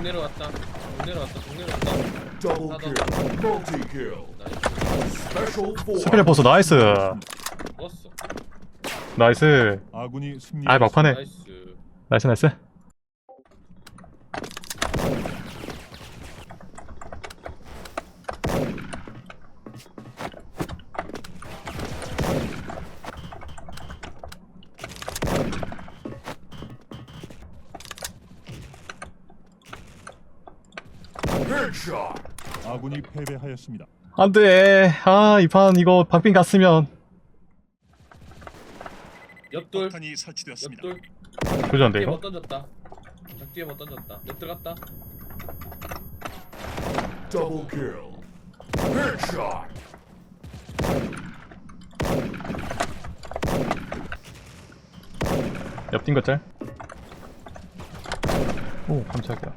동 내려왔다. 동 내려왔다. 동 내려왔다. Double kill. Multi kill. 나이스. Special force. 스펠 보스 나이스 먹었어. 나이스 아군이 승리. 아 막판에 나이스. 나이스 나이스 아군이 패배하였습니다. 안돼 아 이 판 이거 박빙 갔으면 옆돌. 폭탄이 설치되었습니다. 옆돌. 도전돼 뒤에 이거 못 던졌다. 작 뒤에 못 던졌다. 옆 들어갔다. Double kill. Headshot. 옆뛴 것짤 오 깜짝이야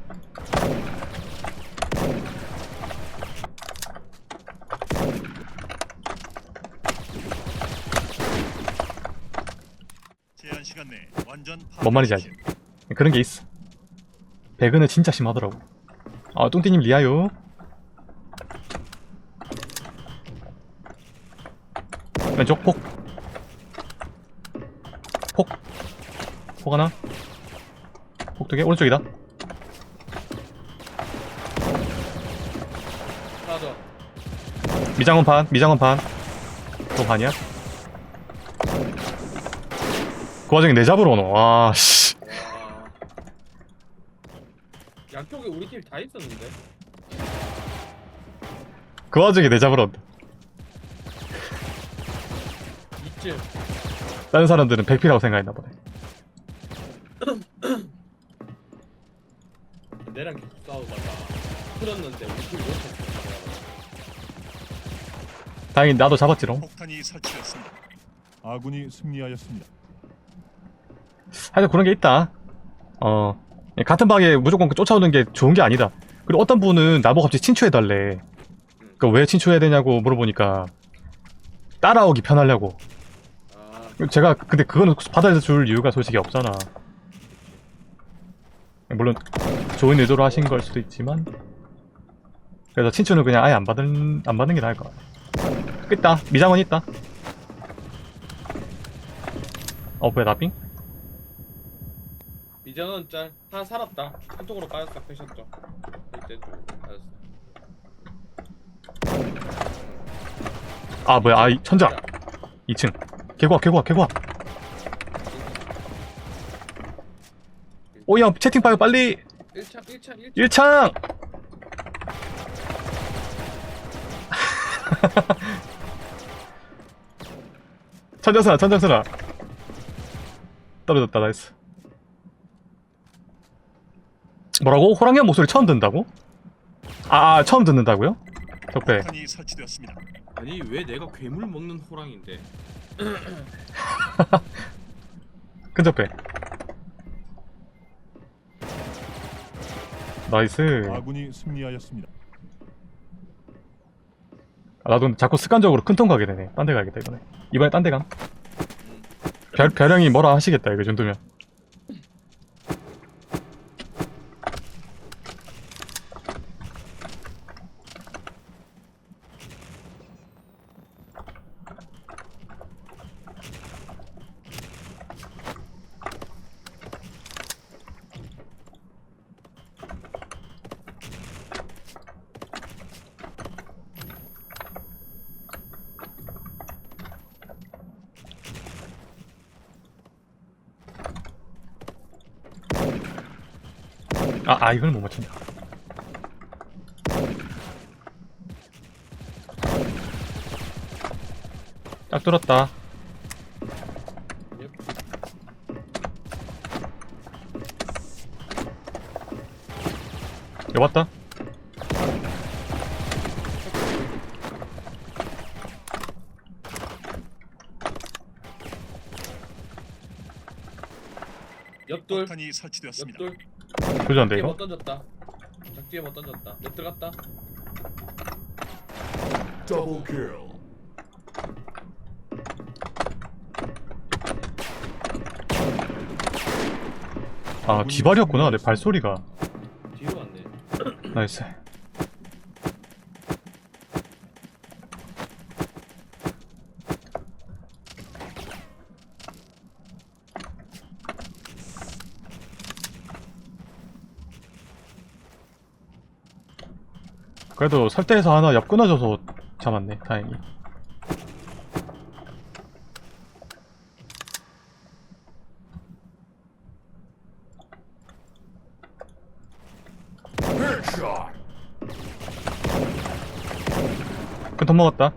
제한 시간 내 완전 뭔 말인지 알지? 그런 게 있어 배그는 진짜 심하더라고 아 뚱띠님 리아요 왼쪽 폭 폭. 폭 하나. 폭 두 개. 오른쪽이다. 하나 더. 미장원 반. 미장원 반. 또 반이야? 그 와중에 내 잡으러 오노. 와, 씨. 와. 양쪽에 우리 팀 다 있었는데. 그 와중에 내 잡으러 온다. 이쯤. 다른 사람들은 100피라고 생각했나 보네. 내랑 계속 싸우다가 풀었는데 우리 팀이 못했어. 다행히 나도 잡았지롱. 폭탄이 설치되었습니다. 아군이 승리하였습니다. 하여튼 그런 게 있다. 어. 같은 방에 무조건 쫓아오는 게 좋은 게 아니다. 그리고 어떤 분은 나보고 갑자기 친추해달래. 그 왜 친추해야 되냐고 물어보니까 따라오기 편하려고. 아, 제가 근데 그거는 받아줄 이유가 솔직히 없잖아. 물론 좋은 의도로 하신 걸 수도 있지만 그래서 친추는 그냥 아예 안 받은 안 받는 게 나을 것 같아. 있다 미장원 있다. 어 뭐야 나빙? 이제는 짤 하나 살았다. 한쪽으로 빠졌다. 패셨죠. 이때 좀 빠졌어. 아 뭐야 아 이- 천장 2층 개구와 개구와 개구와. 오야 채팅 봐요 빨리 1차 1차 1차 1창! 천장선아 천장선아 떨어졌다 나이스 뭐라고? 호랑이 형 목소리 처음 듣는다고? 아, 아 처음 듣는다고요? 적배 폭탄이 설치되었습니다. 아니 왜 내가 괴물 먹는 호랑인데? 큰 적배 나이스 아군이 승리하였습니다. 아, 나도 근데 자꾸 습관적으로 큰 통 가게 되네 딴 데 가야겠다 이번에 이번에 딴 데 감. 별, 별형이 뭐라 하시겠다 이거 정도면 아, 아 이걸 못 맞춘다 딱 뚫었다. 왔다. 옆돌. 폭탄이 설치되었습니다. 옆돌 뒤에 이거? 못 던졌다. 작 뒤에 못 던졌다. 옆 들어갔다. Double kill. 아 기발이었구나 내 발소리가 뒤로 왔네. 나이스. 그래도 설대에서 하나 옆 끊어져서 잡았네, 다행히. 큰턴 먹었다.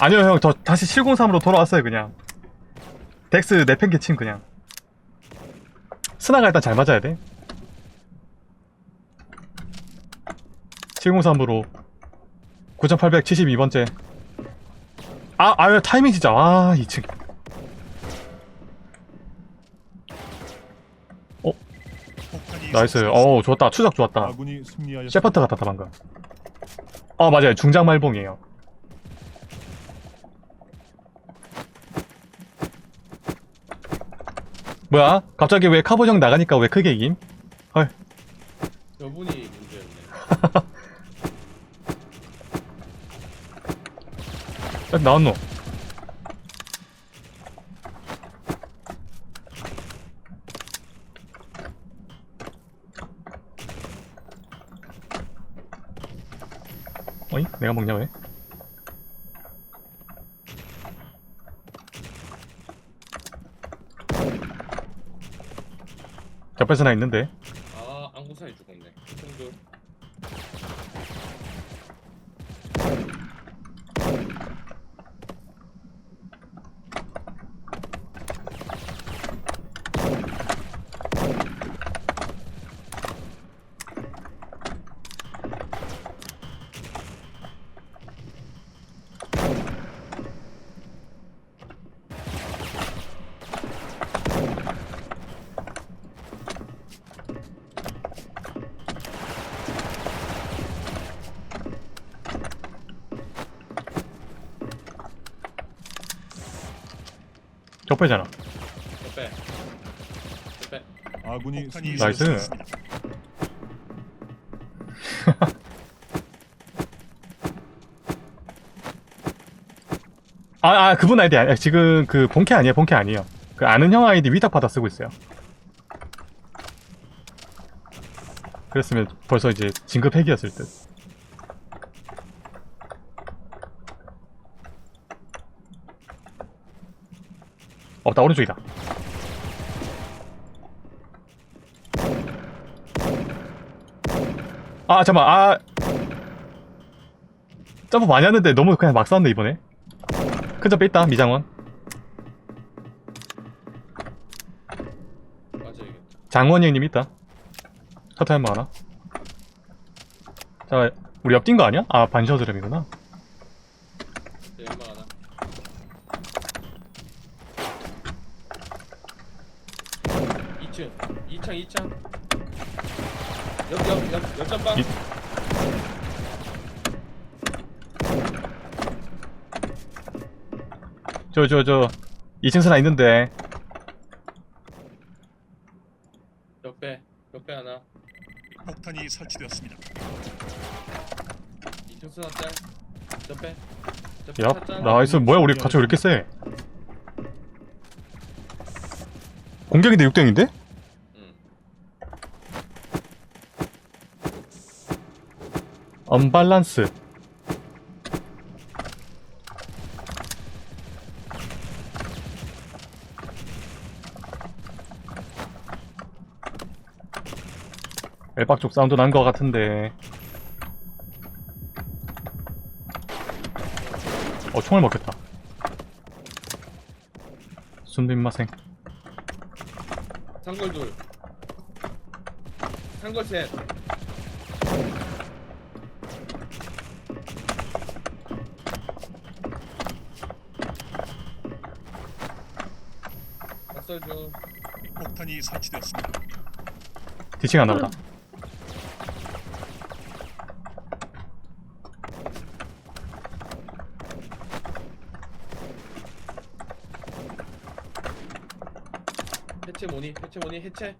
아니요, 형. 저 다시 703으로 돌아왔어요, 그냥. 덱스 내팽개 침, 그냥. 스나가 일단 잘 맞아야 돼. 703으로 9872번째. 아, 아유, 타이밍 진짜. 아, 2층. 폭탄이 나이스. 어우, 좋았다. 추적 좋았다. 셰퍼트 같았다 방금 아 맞아요 중장 말봉이에요 뭐야 갑자기 왜 카보정 나가니까 왜 크게 이김? 헐 여분이 문제였네. 왜 나왔노 어이? 내가 먹냐 왜? 옆에서 나 있는데 아 안구산이 죽었네. 총들. 옆에잖아 옆에. 옆에. 아군이 나이스. 아, 아, 그분 아이디 아니, 지금 그 본캐 아니에요, 본캐 아니에요. 그 아는 형 아이디 위탁 받아 쓰고 있어요. 그랬으면 벌써 이제 진급 핵이었을 듯. 없다, 오른쪽이다. 아, 잠깐만, 아. 점프 많이 하는데 너무 그냥 막 쐈네, 이번에. 큰 점프 있다 미장원. 장원이 형님 있다 커터 한번 하나 자 우리 옆뛴 거 아니야? 아 반셔드름이구나 2층 2층 2층 옆옆옆 옆전방 이- 저, 저, 저. 2층 사나 있는데. 옆에 옆에 하나 폭탄이 설치되었습니다. 2층 수납 짤 옆에 옆에 야, 샷 짤. 나이스. 뭐야, 우리 같이 왜 이렇게 세? 공격인데 6등인데? 언밸런스 엘박 쪽 사운드 난거 같은데 어 총알 먹겠다 순빈마생 상걸 둘. 상걸 셋. 중. 폭탄이 설치되었습니다. 디칭 하나 보다 해체 모니 해체 모니 해체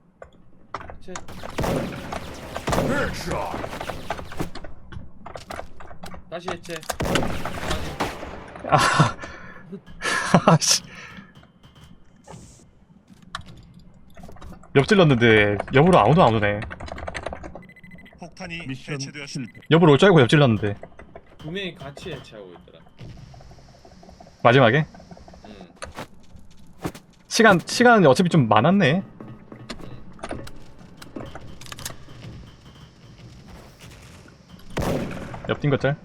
해체. 다시 해체 아씨. 옆질렀는데 옆으로 아무도 안 오네. 폭탄이 음. 해체되었습니다. 실패. 옆으로 올 줄 알고 옆질렀는데 두 명이 같이 해체하고 있더라 마지막에 음. 시간 시간 어차피 좀 많았네. 옆 뛴 것짤.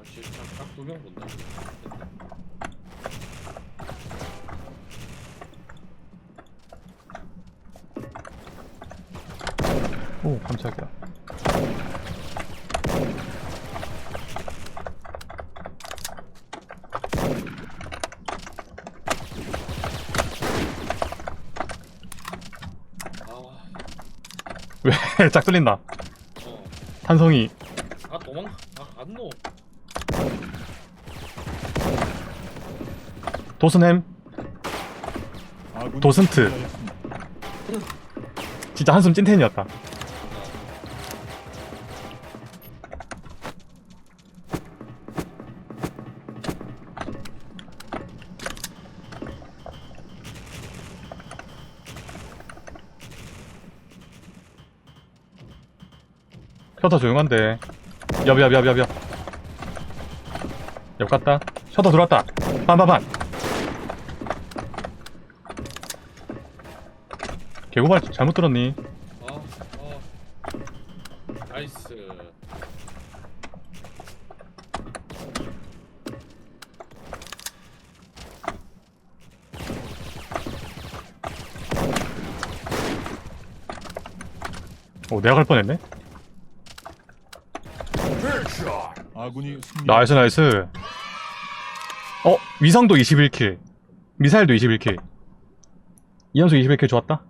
아씨 각두명 본다 오 깜짝이야. 아어 왜 짝 뚫린다. 탄성이 아 도망 아안 놓. 도스햄 아군이 도슨트. 승리하였습니다. 진짜 한숨 찐텐이었다. 셔터 조용한데 옆옆옆옆옆 옆 갔다 셔터 들어왔다 반반반 개구발 잘못 들었니? 아, 아. 나이스. 어, 오 내가 갈 뻔했네 아군이. 나이스 나이스. 어 위성도 21킬. 미사일도 21킬. 이연수 21킬 좋았다